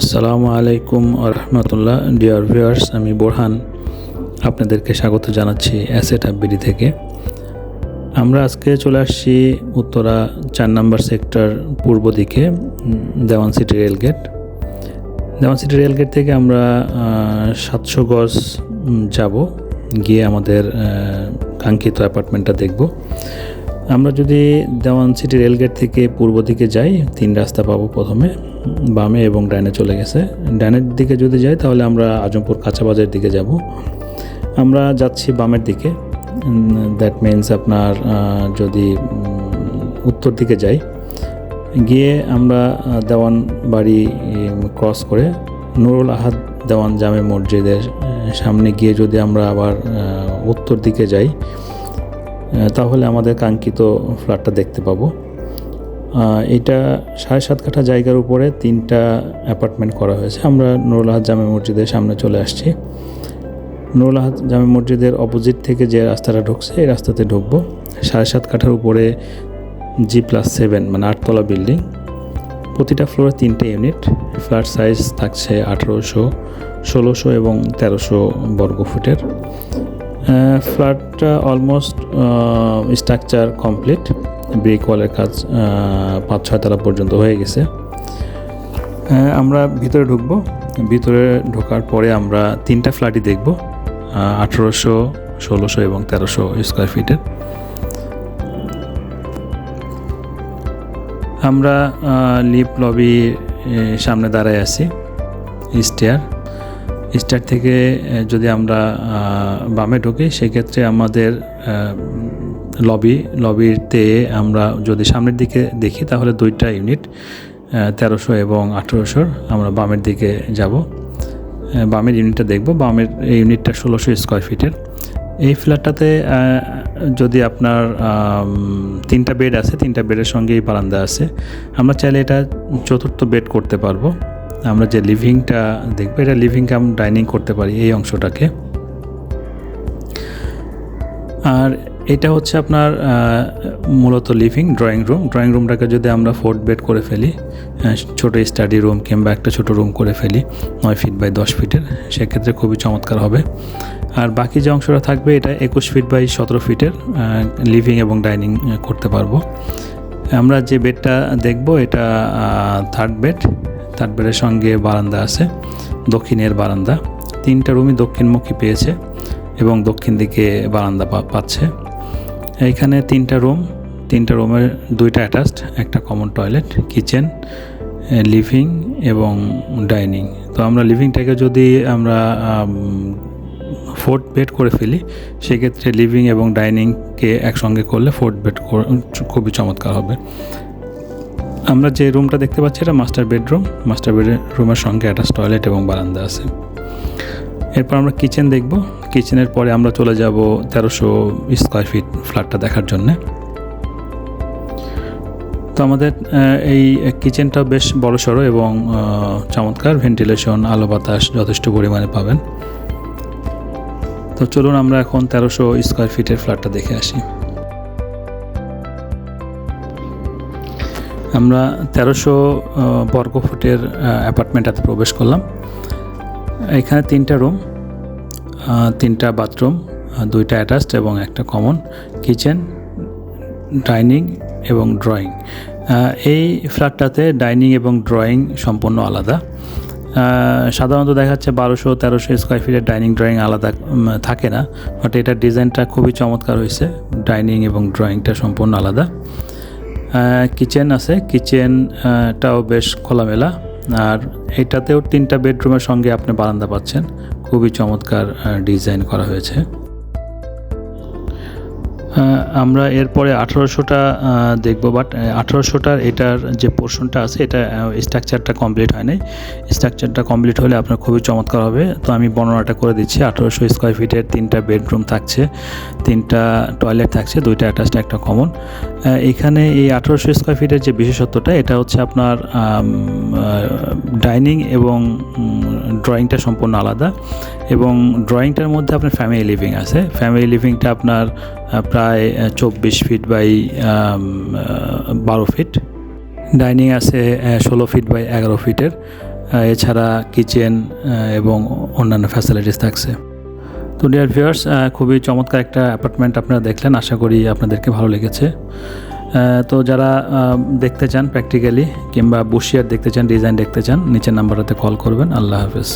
আসসালামু আলাইকুম রহমতুল্লাহ dear viewers, আমি বোরহান। আপনাদেরকে স্বাগত জানাচ্ছি অ্যাসেট আব্বিডি থেকে। আমরা আজকে চলে আসছি উত্তরা চার নম্বর সেক্টর পূর্ব দিকে Dewan city rail gate Dewan city rail gate থেকে আমরা সাতশো গজ যাব। গিয়ে আমাদের কাঙ্ক্ষিত অ্যাপার্টমেন্টটা দেখব। আমরা যদি দেওয়ান সিটি রেলগেট থেকে পূর্ব দিকে যাই, তিন রাস্তা পাবো প্রথমে। বামে এবং ডাইনে চলে গেছে। ডাইনের দিকে যদি যাই, তাহলে আমরা আজমপুর কাঁচাবাজারের দিকে যাব। আমরা যাচ্ছি বামের দিকে। দ্যাট মিন্স আপনার যদি উত্তর দিকে যাই, গিয়ে আমরা দেওয়ান বাড়ি ক্রস করে নুরুল আহাদ দেওয়ান জামে মসজিদের সামনে গিয়ে যদি আমরা আবার উত্তর দিকে যাই তাহলে আমাদের কাঙ্ক্ষিত ফ্ল্যাটটা দেখতে পাবো। এটা সাড়ে সাত কাঠা জায়গার উপরে তিনটা অ্যাপার্টমেন্ট করা হয়েছে। আমরা নুরুল আহাদ জামে মসজিদের সামনে চলে আসছি। নুরুল আহাদ জামে মসজিদের অপোজিট থেকে যে রাস্তাটা ঢুকছে, এই রাস্তাতে ঢুকবো। সাড়ে সাত কাঠার উপরে জি প্লাস সেভেন মানে আটতলা বিল্ডিং প্রতিটা ফ্লোরে তিনটে ইউনিট ফ্ল্যাট সাইজ থাকছে আঠেরোশো, ষোলোশো এবং তেরোশো বর্গ ফুটের। ফ্ল্যাটটা অলমোস্ট স্ট্রাকচার কমপ্লিট ব্রিক ওয়ালের কাজ পাঁচ ছয় তলা পর্যন্ত হয়ে গেছে। আহ, আমরা ভিতরে ঢুকবো। ভিতরে ঢোকার পরে আমরা তিনটা ফ্ল্যাটই দেখব আঠেরোশো ষোলোশো এবং তেরোশো স্কোয়ার ফিটের আমরা লিপ লবি সামনে দাঁড়ায় আছি স্টেয়ার স্টেয়ার থেকে যদি আমরা বামে ঢুকি সেক্ষেত্রে আমাদের লবি লবিতে আমরা যদি সামনের দিকে দেখি, তাহলে দুইটা ইউনিট তেরোশো এবং আঠেরোশোর আমরা বামের দিকে যাব। বামের ইউনিটটা দেখব। বামের ইউনিটটা ষোলোশো স্কোয়ার ফিটের এই ফ্ল্যাটটাতে যদি আপনার তিনটা বেড আছে, তিনটা বেডের সঙ্গেই বারান্দা আছে। আমরা চাইলে এটা চতুর্থ বেড করতে পারব। আমরা যে লিভিংটা দেখব, এটা লিভিং কাম ডাইনিং করতে পারি এই অংশটাকে। আর এটা হচ্ছে আপনার মূলত লিভিং ড্রয়িং রুম ড্রয়িং রুমটাকে যদি আমরা ফোর্থ বেড করে ফেলি ছোট স্টাডি রুম কিংবা একটা ছোট রুম করে ফেলি, নয় ফিট বাই দশ ফিটের সেক্ষেত্রে খুবই চমৎকার হবে। আর বাকি যে অংশটা থাকবে, এটা একুশ ফিট বাই সতেরো ফিটের লিভিং এবং ডাইনিং করতে পারব। আমরা যে বেডটা দেখব, এটা থার্ড বেড থার্ড বেডের সঙ্গে বারান্দা আছে, দক্ষিণের বারান্দা। তিনটা রুমই দক্ষিণমুখী পেয়েছে এবং দক্ষিণ দিকে বারান্দা পাচ্ছে। এইখানে তিনটা রুম, তিনটা রুমের দুইটা অ্যাটাচড, একটা কমন টয়লেট, কিচেন, লিভিং এবং ডাইনিং। তো আমরা লিভিংটাকে যদি আমরা ফোর্থ বেড করে ফেলি, সেক্ষেত্রে লিভিং এবং ডাইনিংকে একসঙ্গে করলে ফোর্থ বেড খুবই চমৎকার হবে। আমরা যে রুমটা দেখতে পাচ্ছি এটা মাস্টার বেডরুম, মাস্টার বেডরুমের সঙ্গে অ্যাটাচ টয়লেট এবং বারান্দা আছে। এরপর আমরা কিচেন দেখব। কিচেনের পরে আমরা চলে যাব তেরোশো স্কোয়ার ফিট ফ্ল্যাটটা দেখার জন্যে। তো আমাদের এই কিচেনটা বেশ বড়সড় এবং আহ, চমৎকার। ভেন্টিলেশন আলো বাতাস যথেষ্ট পরিমাণে পাবেন। তো চলুন আমরা এখন তেরোশো স্কোয়ার ফিটের ফ্ল্যাটটা দেখে আসি। আমরা তেরোশো বর্গ ফুটের অ্যাপার্টমেন্টটাতে প্রবেশ করলাম। এখানে তিনটা রুম তিনটা বাথরুম দুইটা অ্যাটাচড এবং একটা কমন, কিচেন, ডাইনিং এবং ড্রয়িং। এই ফ্ল্যাটটাতে ডাইনিং এবং ড্রয়িং সম্পূর্ণ আলাদা। সাধারণত দেখা যাচ্ছে বারোশো, তেরোশো স্কোয়ার ফিটের ডাইনিং, ড্রয়িং আলাদা থাকে না। বাট এটার ডিজাইনটা খুবই চমৎকার হয়েছে। ডাইনিং এবং ড্রয়িংটা সম্পূর্ণ আলাদা। কিচেন আছে। কিচেনটাও বেশ খোলামেলা। আর এটাতেও তিনটা বেডরুমের সঙ্গে আপনি বারান্দা পাচ্ছেন। খুবই চমৎকার ডিজাইন করা হয়েছে। আমরা এরপরে আঠারোশোটা দেখব বাট আঠারোশোটার এটার যে পোর্শনটা আছে, এটা স্ট্রাকচারটা কমপ্লিট হয় নাই। স্ট্রাকচারটা কমপ্লিট হলে আপনার খুবই চমৎকার হবে। তো আমি বর্ণনাটা করে দিচ্ছি। আঠারোশো স্কোয়ার ফিটের তিনটা বেডরুম থাকছে। তিনটা টয়লেট থাকছে, দুইটা অ্যাটাচড একটা কমন এখানে এই আঠারোশো স্কোয়ার ফিটের যে বিশেষত্বটা, এটা হচ্ছে আপনার ডাইনিং এবং ড্রয়িংটা সম্পূর্ণ আলাদা। এবং ড্রয়িংটার মধ্যে আপনার ফ্যামিলি লিভিং আছে। ফ্যামিলি লিভিংটা আপনার প্রায় চব্বিশ ফিট বাই বারো ফিট ডাইনিং আছে ষোলো ফিট বাই এগারো ফিটের এছাড়া কিচেন এবং অন্যান্য ফ্যাসিলিটিস থাকছে। তো ডিয়ার ভিউয়ার্স খুবই চমৎকার একটা অ্যাপার্টমেন্ট আপনারা দেখলেন। আশা করি আপনাদেরকে ভালো লেগেছে। তো যারা দেখতে চান প্র্যাকটিক্যালি কিংবা বসিয়ার দেখতে চান ডিজাইন দেখতে চান, নিচের নাম্বারটাতে কল করবেন। আল্লাহ হাফেজ।